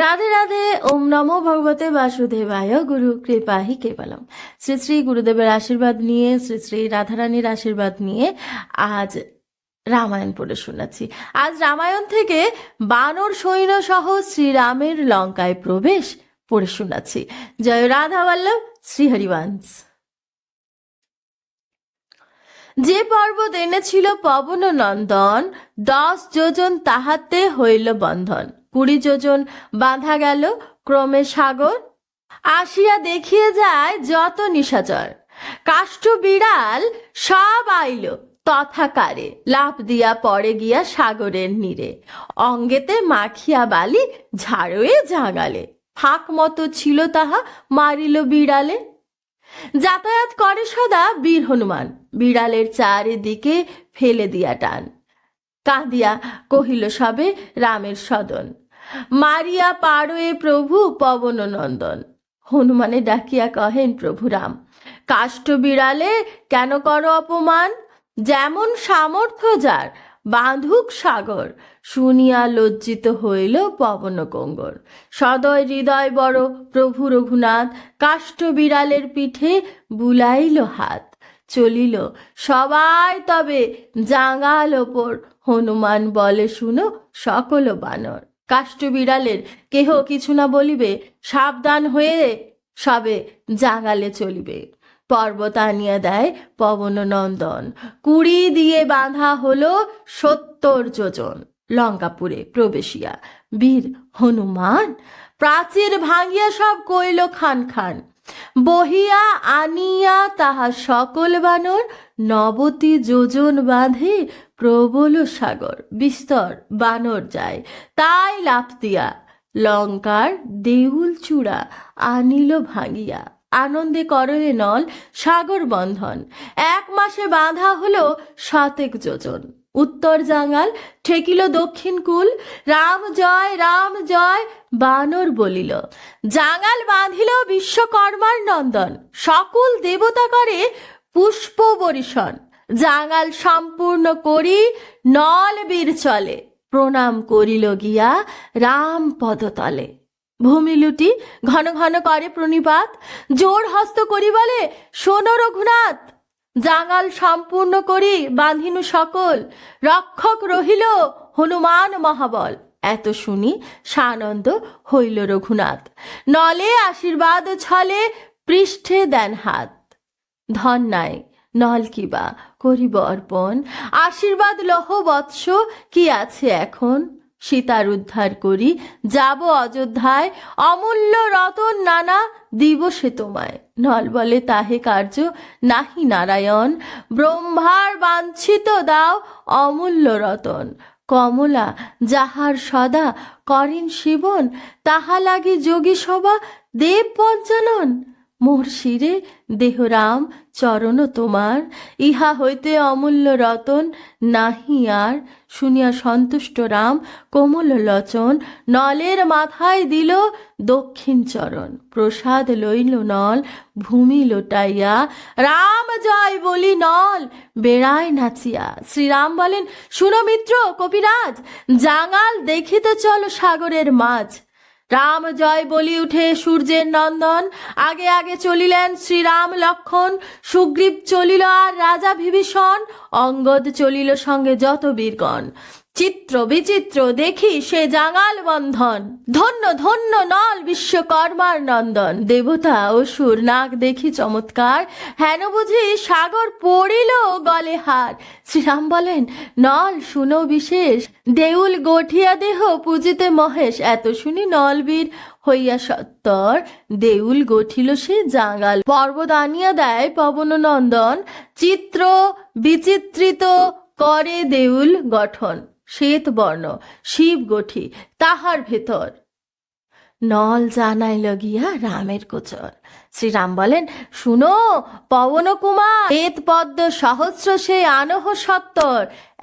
রাধে রাধে, ওম নমো ভগবতে বাসুদেবায়, গুরু কৃপাহি কেবলম। শ্রী শ্রী গুরুদেবের আশীর্বাদ নিয়ে, শ্রী শ্রী রাধারানীর আশীর্বাদ নিয়ে আজ রামায়ণ পড়ে শোনাচ্ছি আজ রামায়ণ থেকে বানর সৈন্য সহ শ্রীরামের লঙ্কায় প্রবেশ পড়ে শোনাচ্ছি জয় রাধা বল্লভ শ্রীহরিবংশ যে পর্বত এনেছিল পবন নন্দন দশ যোজন তাহাতে হইল বন্ধন। কুড়ি যোজন বাঁধা গেল, ক্রমে সাগর। আসিয়া দেখিয়ে যায় যত নিশাচর। কাষ্ঠ বিড়াল সব আইল তথাকারে। লাভ দিয়া পড়ে গিয়া সাগরের নীরে। অঙ্গেতে মাখিয়া বালি ঝাড়য়ে জাগালে। ফাঁক মতো ছিল তাহা, মারিল বিড়ালে। যাতায়াত করে সদা বীর হনুমান। বিড়ালের চারিদিকে ফেলে দিয়া টান। কাঁদিয়া কহিল, সবে রামের সদন। মারিয়া পারোয়ে প্রভু পবন নন্দন হনুমানে ডাকিয়া কহেন, প্রভু রাম, কাষ্ঠ বিড়ালে কেন করো অপমান? যেমন সামর্থ্য যার, বাঁধুক সাগর। শুনিয়া লজ্জিত হইল পবন কঙ্গর সদয় হৃদয় বড় প্রভু রঘুনাথ, কাষ্ঠ বিড়ালের পিঠে বুলাইল হাত। চলিল, সবাই তবে জাঙ্গাল ওপর, হনুমান বলে শুনো সকল বানর। কাষ্ঠ বিড়ালের কেহ কিছু না বলিবে, সাবধান হয়ে সবে জাগালে চলিবে। পর্বত আনিয়া দেয় পবন নন্দন। কুড়ি দিয়ে বাঁধা হলো সত্তর যোজন। লঙ্কাপুরে প্রবেশিয়া। বীর হনুমান, প্রাচীর ভাঙিয়া সব কইল খান খান। বহিয়া আনিয়া তাহা সকল বানর নবতি যোজন বাঁধে প্রবল সাগর, বিস্তর বানর যায়। তাই লাফ দিয়া লঙ্কার দেউল চূড়া আনিল ভাঙিয়া। আনন্দে করলে নল সাগর বন্ধন। এক মাসে বাঁধা হলো শতেক যোজন। উত্তর জাঙ্গাল ঠেকিল দক্ষিণ কুল, রাম জয় রাম জয়, বানর বলিল। জাঙ্গাল বাঁধিল বিশ্বকর্মার নন্দন, সকল দেবতা করে পুষ্প বরিশন। জাঙ্গাল সম্পূর্ণ করি, নল বীর চলে। প্রণাম করিল গিয়া রাম পদতলে। ভূমি লুটি, ঘন ঘন করে প্রণিপাত। জোর হস্ত করি বলে শোনো রঘুনাথ জাঙ্গাল সম্পূর্ণ করি বাঁধিনু সকল। রক্ষক রহিল হনুমান মহাবল। এত শুনি সানন্দ হইল রঘুনাথ। নলে আশীর্বাদ ছলে পৃষ্ঠে দেন হাত। ধন নাই, নল কিবা করিব অর্পণ? আশীর্বাদ লহ বৎস, কি আছে এখন? সীতার উদ্ধার করি। যাব অযোধ্যায়, অমূল্য রতন নানা, দিব সে তোমায়। নল বলে তাহে কার্য, নাহি নারায়ণ। ব্রহ্মার বাঞ্ছিত দাও অমূল্য রতন। কমলা, যাহার সদা করেন শিবন, তাহা লাগি যোগী সভা, দেব পঞ্চানন মোর শিরে দেহরাম, চরণ তোমার। ইহা হইতে অমূল্য রতন, নাহি আর। শুনিয়া সন্তুষ্ট রাম, কোমল লোচন, নলের মাথায় দিল দক্ষিণ চরণ। প্রসাদ লইল নল, ভূমি লোটাইয়া। রাম জয় বলি নল, বেড়ায় নাচিয়া। শ্রীরাম বলেন, শুনো মিত্র কবিরাজ জাঙাল দেখিতে চলো সাগরের মাঝ। রাম জয় বলি উঠে সূর্যের নন্দন। আগে আগে চলিলেন শ্রীরাম লক্ষণ। সুগ্রীব চলিল আর রাজা বিভীষণ। অঙ্গদ চলিল সঙ্গে যত বীরগণ। চিত্র বিচিত্র দেখি সে জাঙাল বন্ধন। ধন্য ধন্য নল বিশ্বকর্মার নন্দন। দেবতা অসুর নাক দেখি চমৎকার, হেন বুঝি সাগর পড়িল গলে হার শ্রীরাম বলেন, নল শুনো বিশেষ, দেউল গঠিয়া দেহ পূজিতে মহেশ। এত শুনি নলবীর হইয়া সত্তর, দেউল গঠিল সে জাঙ্গাল। পর্বত আনিয়া দেয় পবন নন্দন। চিত্র বিচিত্রিত করে দেউল গঠন। শ্বেত বর্ণ শিব গঠি তাহার ভেতর। নল জানাইল গিয়া রামের গোচর। শ্রীরাম বলেন, শুনো পবন কুমার শ্বেত পদ্ম সহস্র সে আনহ সত্তর।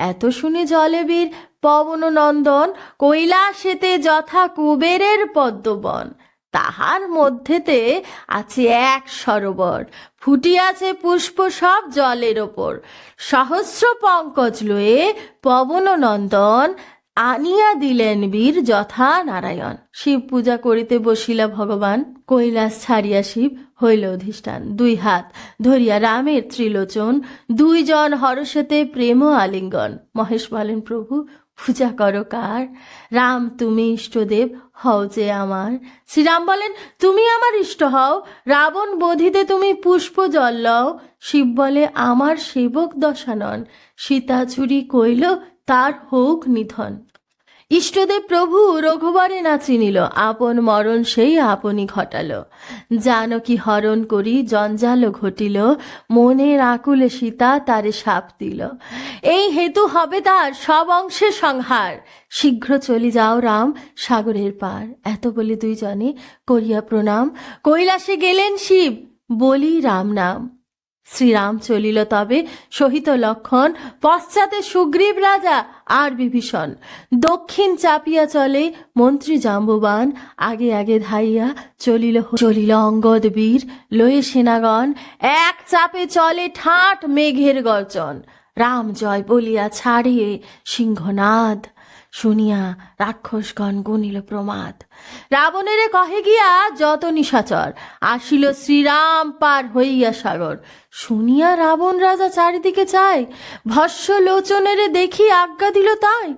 এত শুনি জলেবীর পবন নন্দন কৈলাসেতে যথা কুবেরের পদ্মবন। তাহার মধ্যেতে আছে এক সরোবর। ফুটিয়াছে পুষ্প সব জলের ওপর। সহস্র পঙ্কজ লয়ে পবন নন্দন আনিয়া দিলেন বীর যথা নারায়ণ শিব পূজা করিতে বসিলা ভগবান। কৈলাস ছাড়িয়া শিব হইল অধিষ্ঠান। দুই হাত ধরিয়া রামের ত্রিলোচন। দুইজন হরসেতে প্রেম আলিঙ্গন। মহেশ বলেন, প্রভু, পূজা করো কার? রাম, তুমি, ইষ্টদেব হও যে আমার। শ্রীরাম বলেন, তুমি আমার ইষ্ট হও। রাবণ বোধিতে তুমি পুষ্প জল লও। শিব বলে, আমার সেবক দশানন সীতা চুরি কইল, তার হোক নিধন। ইষ্টদেব প্রভু রঘুবরে না চিনিল, আপন মরণ সেই আপনি ঘটালো। জানকী হরণ করি জঞ্জাল ঘটিল, মনের আকুলে সীতা তারে সাপ দিল। এই হেতু হবে তার সব অংশে সংহার। শীঘ্র চলি যাও রাম সাগরের পার। এত বলে দুইজনে করিয়া প্রণাম। কৈলাসে গেলেন শিব, বলি রাম নাম। শ্রীরাম চলিল তবে, সহিত লক্ষণ। পশ্চাতে সুগ্রীব রাজা আর বিভীষণ। দক্ষিণ চাপিয়া চলে মন্ত্রী জাম্বুবান। আগে আগে ধাইয়া চলিল চলিল অঙ্গদ বীর লয়ে সেনাগণ এক চাপে চলে ঠাট মেঘের গর্জন। রাম জয় বলিয়া ছাড়িয়ে সিংহনাদ। শুনিয়া রাক্ষসগণ গুনিল প্রমাদ। রাবণেরে কহে গিয়া যত নিশাচর, আসিল শ্রীরাম পার হইয়া সাগর। শুনিয়া রাবণ রাজা চারিদিকে চায় ভস্য লোচনেরে দেখি আজ্ঞা দিল তাই।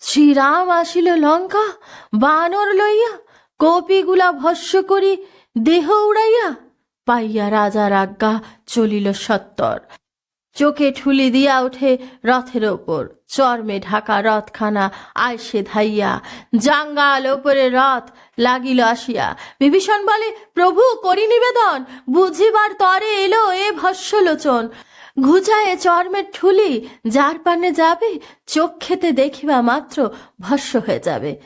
শ্রীরাম আসিল লঙ্কা, বানর লইয়া, কপিগুলা ভস্য করি, দেহ উড়াইয়া, পাইয়া রাজার আজ্ঞা চলিল সত্তর। চোখে ঠুলি দিয়া ওঠে রথের ওপর, চর্মে ঢাকা রথখানা আয়সে ধাইয়া। জাঙ্গাল ওপরে রথ লাগিল আসিয়া। বিভীষণ বলে, প্রভু, করি নিবেদন, বুঝিবার তরে এলো এ ভস্যলোচন। ঘুচায়ে চর্মের ঠুলি যার পানে যাবে চোখ খেতে দেখিবা মাত্র ভস্য হয়ে যাবে।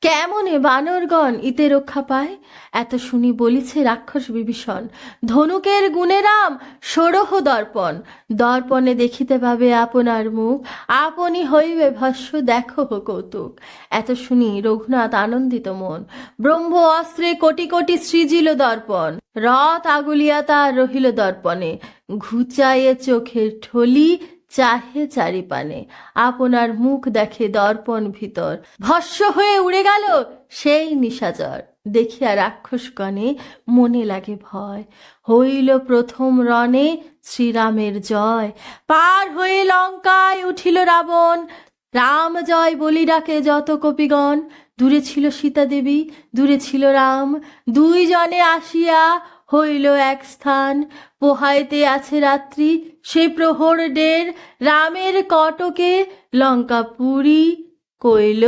কেমনে বানরগণ ইতে রক্ষা পায়? এত শুনি বলিছে রাক্ষস বিভীষণ, ধনুকের গুণে রাম সরহ দর্পণ। দর্পণে দেখিতে পাবে আপনার মুখ, আপনি হইবে ভস্য, দেখো কৌতুক। এত শুনি রঘুনাথ আনন্দিত মন, ব্রহ্ম অস্ত্রে কোটি কোটি সৃজিল দর্পণ, রথ আগুলিয়া তার রহিল দর্পণে। ঘুচাইয়ে চোখের ঠলি চাহে চারিপানে। আপনার মুখ দেখে দর্পণ ভিতর। ভস্য হয়ে উড়ে গেল সেই নিশাচর। দেখিয়া রাক্ষসগণে মনে লাগে ভয়। হইল প্রথম রণে শ্রীরামের জয়। পার হয়ে লঙ্কায় উঠিল রাবণ। রাম জয় বলি ডাকে যত কপিগণ। দূরে ছিল সীতা দেবী দূরে ছিল রাম। দুইজনে আসিয়া হইল এক স্থান। পোহাইতে আছে রাত্রি, সে প্রহর ডের রামের কটকে লঙ্কা পুরী কইল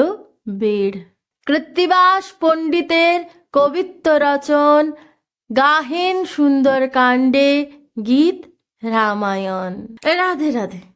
বেড় কৃত্তিবাস পণ্ডিতের কবিত্ব রচন, গাহেন সুন্দর কাণ্ডে গীত রামায়ণ। রাধে রাধে।